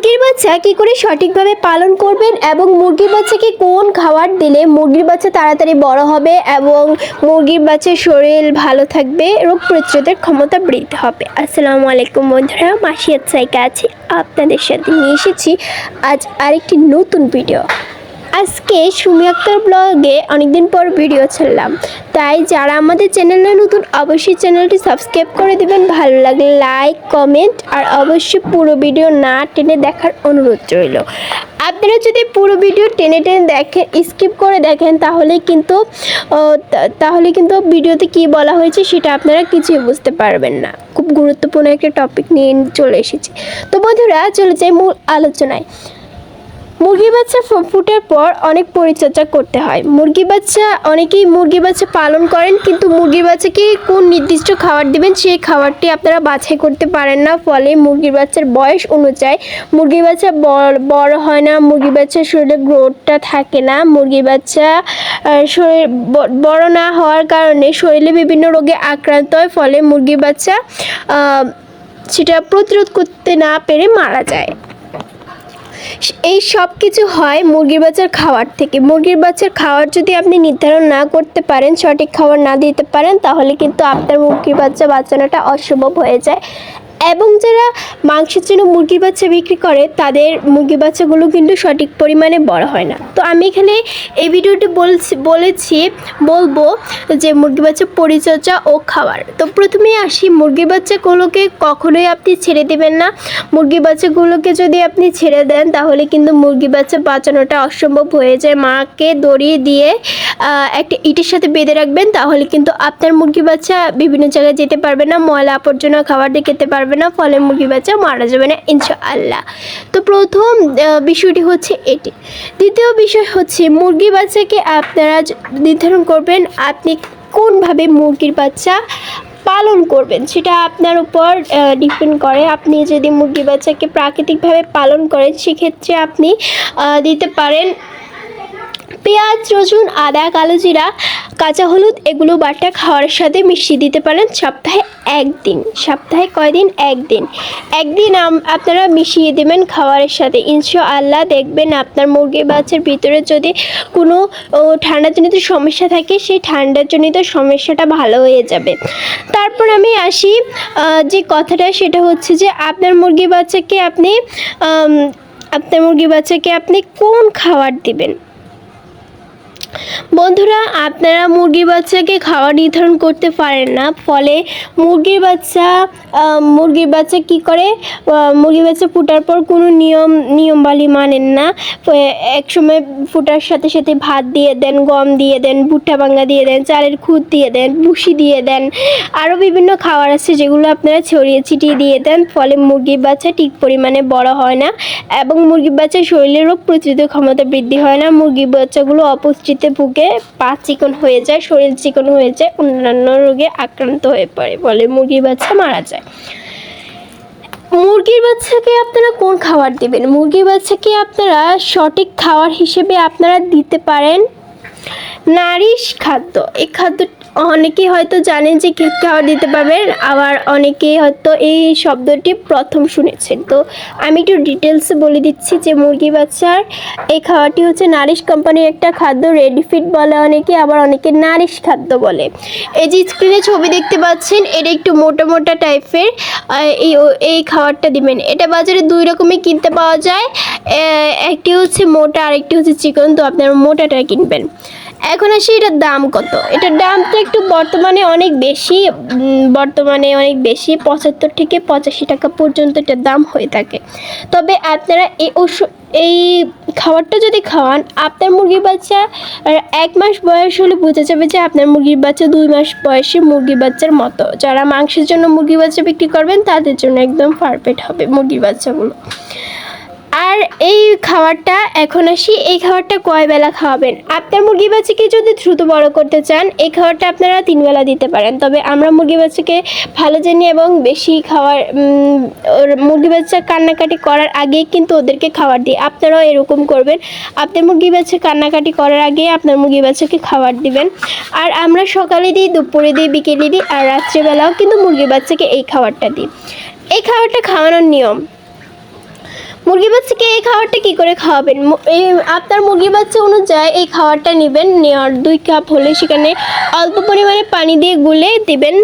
মুরগির বাচ্চা কি করে সঠিকভাবে পালন করবেন এবং মুরগির বাচ্চাকে কোন খাবার দিলে মুরগির বাচ্চা তাড়াতাড়ি বড় হবে এবং মুরগির বাচ্চার শরীর ভালো থাকবে, রোগ প্রতিরোধের ক্ষমতা বৃদ্ধি হবে? আসসালামু আলাইকুম বন্ধুরা, মাসিয়াত সাইকা আছি। আপনাদের সাথে নিয়ে এসেছি আজ আরেকটি নতুন ভিডিও আজকে সুমি আক্তার ব্লগে অনেকদিন পর ভিডিও ছাড়লাম। তাই যারা আমাদের চ্যানেলে নতুন, অবশ্যই চ্যানেলটি সাবস্ক্রাইব করে দেবেন। ভালো লাগলে লাইক, কমেন্ট আর অবশ্যই পুরো ভিডিও না টেনে দেখার অনুরোধ রইল। আপনারা যদি পুরো ভিডিও টেনে টেনে দেখেন, স্কিপ করে দেখেন, তাহলে কিন্তু তাহলে কিন্তু ভিডিওতে কি বলা হয়েছে সেটা আপনারা কিছুই বুঝতে পারবেন না। খুব গুরুত্বপূর্ণ একটা টপিক নিয়ে চলে এসেছি। তো বন্ধুরা, চলে যাই মূল আলোচনায়। মুরগি বাচ্চা ফুটার পর অনেক পরিচর্যা করতে হয়। মুরগি বাচ্চা, অনেকেই মুরগি বাচ্চা পালন করেন, কিন্তু মুরগি বাচ্চাকে কোন নির্দিষ্ট খাবার দিবেন, সেই খাবারটি আপনারা বাছাই করতে পারেন না, ফলে মুরগির বাচ্চার বয়স অনুযায়ী মুরগি বাচ্চা বড় হয় না, মুরগি বাচ্চার শরীরে গ্রোথটা থাকে না, মুরগি বাচ্চা শরীর বড় না হওয়ার কারণে শরীরে বিভিন্ন রোগে আক্রান্ত হয়, ফলে মুরগি বাচ্চা সেটা প্রতিরোধ করতে না পেরে মারা যায়। এই সব কিছু হয় মুরগির বাচ্চার খাওয়ার থেকে। মুরগির বাচ্চার খাওয়ার যদি আপনি নির্ধারণ না করতে পারেন, সঠিক খাবার না দিতে পারেন, তাহলে কিন্তু আপনার মুরগির বাচ্চা বাঁচানোটা অসম্ভব হয়ে যায়। এবং যারা মাংসের জন্য মুরগির বাচ্চা বিক্রি করে, তাদের মুরগির বাচ্চাগুলো কিন্তু সঠিক পরিমাণে বড় হয় না। তো আমি এখানে এই ভিডিওটি বলছি, বলেছি, বলব যে মুরগি বাচ্চা পরিচর্যা ও খাবার তো প্রথমে আসি, মুরগির বাচ্চাগুলোকে কখনোই আপনি ছেড়ে দেবেন না। মুরগি বাচ্চাগুলোকে যদি আপনি ছেড়ে দেন, তাহলে কিন্তু মুরগি বাচ্চা বাঁচানোটা অসম্ভব হয়ে যায়। মাকে দড়ি দিয়ে একটা ইটের সাথে বেঁধে রাখবেন, তাহলে কিন্তু আপনার মুরগি বাচ্চা বিভিন্ন জায়গায় যেতে পারবে না। ময়লা আবর্জনা খাবার দিয়ে খেতে পারবে না, ফলে মুরগি বাচ্চা মারা যাবে না, ইনশাআল্লাহ। তো প্রথম বিষয়টি হচ্ছে এটি। দ্বিতীয় বিষয় হচ্ছে, মুরগি বাচ্চাকে আপনারা নির্ধারণ করবেন আপনি কোনভাবে মুরগির বাচ্চা পালন করবেন। সেটা আপনার উপর ডিপেন্ড করে। আপনি যদি মুরগি বাচ্চাকে প্রাকৃতিকভাবে পালন করেন, সেক্ষেত্রে আপনি দিতে পারেন পেঁয়াজ, রসুন, আদা, কালো জিরা, কাঁচা হলুদ এগুলো বাটা খাওয়ার সাথে মিশিয়ে দিতে পারেন সপ্তাহে একদিন। সপ্তাহে কয়দিন? একদিন। একদিন আপনারা মিশিয়ে দেবেন খাওয়ারের সাথে। ইনশাআল্লাহ দেখবেন আপনার মুরগি বাচ্চার ভিতরে যদি কোনো ঠান্ডাজনিত সমস্যা থাকে, সেই ঠান্ডাজনিত সমস্যাটা ভালো হয়ে যাবে। তারপর আমি আসি যে কথাটা সেটা হচ্ছে যে আপনার মুরগি বাচ্চাকে আপনি আপনার মুরগি বাচ্চাকে আপনি কোন খাবার দিবেন? বন্ধুরা, আপনারা মুরগির বাচ্চাকে খাওয়া নির্ধারণ করতে পারেন না, ফলে মুরগির বাচ্চা মুরগির বাচ্চা কি করে? মুরগির বাচ্চা ফুটার পর কোনো নিয়ম, নিয়মবালি মানেন না। এক সময় ফুটার সাথে সাথে ভাত দিয়ে দেন, গম দিয়ে দেন, ভুট্টা ভাঙ্গা দিয়ে দেন, চালের খুদ দিয়ে দেন, ভুসি দিয়ে দেন। আরও বিভিন্ন খাবার আছে যেগুলো আপনারা ছড়িয়ে ছিটিয়ে দিয়ে দেন, ফলে মুরগির বাচ্চা ঠিক পরিমাণে বড় হয় না এবং মুরগির বাচ্চার শরীরে রোগ প্রতিরোধ ক্ষমতা বৃদ্ধি হয় না। মুরগির বাচ্চাগুলো অপুষ্টিতে ভুগে পা চিকন হয়ে যায়, শরীর চিকন হয়ে যায়, অন্যান্য রোগে আক্রান্ত হয়ে পড়ে, বলে মুরগির বাচ্চা মারা যায়। মুরগির বাচ্চাকে আপনারা কোন খাবার দেবেন? মুরগির বাচ্চাকে আপনারা সঠিক খাবার হিসেবে আপনারা দিতে পারেন নারিশ খাদ্য। এই খাদ্য অনেকেই হয়তো জানেন যে কী খাবার দিতে পারবেন, আবার অনেকেই হয়তো এই শব্দটি প্রথম শুনেছেন। তো আমি একটু ডিটেলসে বলে দিচ্ছি যে মুরগি বাচ্চার, এই খাবারটি হচ্ছে নারিশ কোম্পানির একটা খাদ্য রেডি ফিট বলে অনেকে, আবার অনেকে নারিশ খাদ্য বলে। এই যে স্ক্রিনে ছবি দেখতে পাচ্ছেন, এটা একটু মোটা মোটা টাইপের এই খাবারটা দিবেন। এটা বাজারে দুই রকমই কিনতে পাওয়া যায় একটি হচ্ছে মোটা আর একটি হচ্ছে চিকন, তো আপনারা মোটাটা কিনবেন। এখন আসি, এটার দাম কত? এটার দাম তো একটু বর্তমানে অনেক বেশি বর্তমানে অনেক বেশি, পঁচাত্তর থেকে পঁচাশি টাকা পর্যন্ত এটার দাম হয়ে থাকে। তবে আপনারা এই ওষুধ এই খাবারটা যদি খাওয়ান, আপনার মুরগির বাচ্চা এক মাস বয়স হলে বোঝা যাবে যে আপনার মুরগির বাচ্চা দুই মাস বয়সী মুরগির বাচ্চার মতো। যারা মাংসের জন্য মুরগির বাচ্চা বিক্রি করবেন, তাদের জন্য একদম পারফেক্ট হবে মুরগির বাচ্চাগুলো। আর এই খাবারটা, এখন আসি, এই খাবারটা কয় বেলা খাওয়াবেন? আপনার মুরগি বাচ্চাকে যদি দ্রুত বড় করতে চান, এই খাবারটা আপনারা তিন বেলা দিতে পারেন। তবে আমরা মুরগি বাচ্চাকে ভালো জানি এবং বেশি খাওয়ার ওর মুরগি বাচ্চা কান্নাকাটি করার আগেই কিন্তু ওদেরকে খাবার দিই। আপনারাও এরকম করবেন। আপনার মুরগি বাচ্চা কান্নাকাটি করার আগে আপনার মুরগি বাচ্চাকে খাবার দিবেন। আর আমরা সকালে দিই, দুপুরে দিই, বিকেলে দিই, আর রাত্রেবেলাও কিন্তু মুরগি বাচ্চাকে এই খাবারটা দিই। এই খাবারটা খাওয়ানোর নিয়ম। মুরগি বাচ্চাকে এই খাবারটা কি করে খাওয়াবেন? আপনার মুরগি বাচ্চা অনুযায়ী এই খাবারটা নেবেন। নেওয়ার দুই কাপ হলে সেখানে অল্প পরিমাণে পানি দিয়ে গুলে দিবেন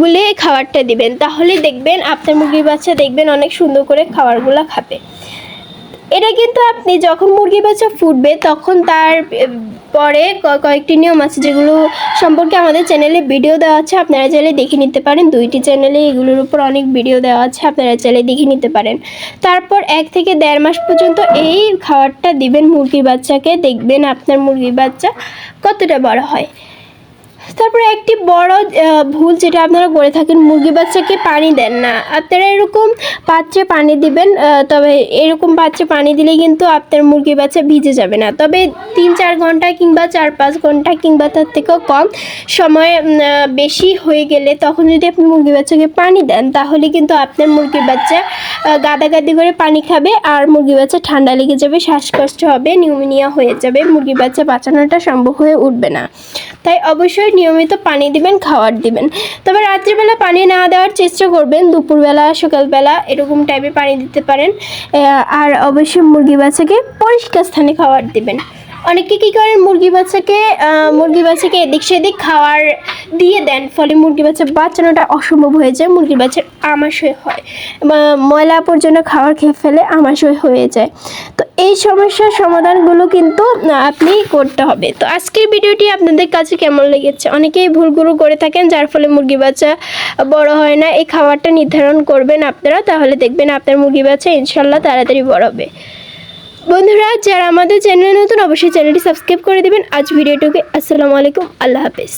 গুলে খাবারটা দিবেন। তাহলে দেখবেন আপনার মুরগির বাচ্চা দেখবেন অনেক সুন্দর করে খাবারগুলো খাবে। এটা কিন্তু আপনি যখন মুরগি বাচ্চা ফুটবে, তখন তার পরে কয়েকটি নিয়ম আছে যেগুলো সম্পর্কে আমাদের চ্যানেলে ভিডিও দেওয়া আছে, আপনারা চাইলে দেখে নিতে পারেন। দুইটি চ্যানেলে এগুলোর উপর অনেক ভিডিও দেওয়া আছে, আপনারা চাইলে দেখে নিতে পারেন। তারপর এক থেকে দেড় মাস পর্যন্ত এই খাবারটা দিবেন মুরগির বাচ্চাকে, দেখবেন আপনার মুরগির বাচ্চা কতটা বড় হয়। তারপরে একটি বড় ভুল যেটা আপনারা করে থাকেন, মুরগি বাচ্চাকে পানি দেন না। আপনারা এরকম পাত্রে পানি দিবেন তবে এরকম পাত্রে পানি দিলে কিন্তু আপনার মুরগি বাচ্চা ভিজে যাবে না। তবে তিন চার ঘণ্টা কিংবা চার পাঁচ ঘণ্টা কিংবা তার থেকেও কম সময় বেশি হয়ে গেলে তখন যদি আপনি মুরগি বাচ্চাকে পানি দেন, তাহলে কিন্তু আপনার মুরগির বাচ্চা গাদাগাদি করে পানি খাবে আর মুরগি বাচ্চা ঠান্ডা লেগে যাবে, শ্বাসকষ্ট হবে, নিউমোনিয়া হয়ে যাবে মুরগি বাচ্চা বাঁচানোটা সম্ভব হয়ে উঠবে না। তাই অবশ্যই নিয়মিত পানি দিবেন খাবার দিবেন। তবে রাত্রিবেলা পানি না দেওয়ার চেষ্টা করবেন। দুপুরবেলা, সকালবেলা এরকম টাইপে পানি দিতে পারেন। আর অবশ্যই মুরগি বাচ্চাকে পরিষ্কার স্থানে খাবার দিবেন। অনেকে কী করেন, মুরগি বাচ্চাকে মুরগি বাচ্চাকে এদিক সেদিক খাওয়ার দিয়ে দেন। ফলে মুরগি বাচ্চা বাঁচানোটা অসম্ভব হয়ে যায় মুরগি বাচ্চার আমাশয় হয়। ময়লা আবর্জনা খাবার খেয়ে ফেলে আমাশয় হয়ে যায়। এই সমস্যার সমাধানগুলো কিন্তু আপনি করতে হবে। তো আজকের ভিডিওটি আপনাদের কাছে কেমন লেগেছে? অনেকেই ভুলগুলো করে থাকেন, যার ফলে মুরগি বাচ্চা বড় হয় না। এই খাবারটা নির্ধারণ করবেন আপনারা, তাহলে দেখবেন আপনার মুরগি বাচ্চা ইনশাল্লাহ তাড়াতাড়ি বড় হবে। বন্ধুরা, যারা আমাদের চ্যানেলে নতুন, অবশ্যই চ্যানেলটি সাবস্ক্রাইব করে দেবেন। আজ ভিডিওটুকু আসসালামু আলাইকুম। আল্লাহ হাফেজ।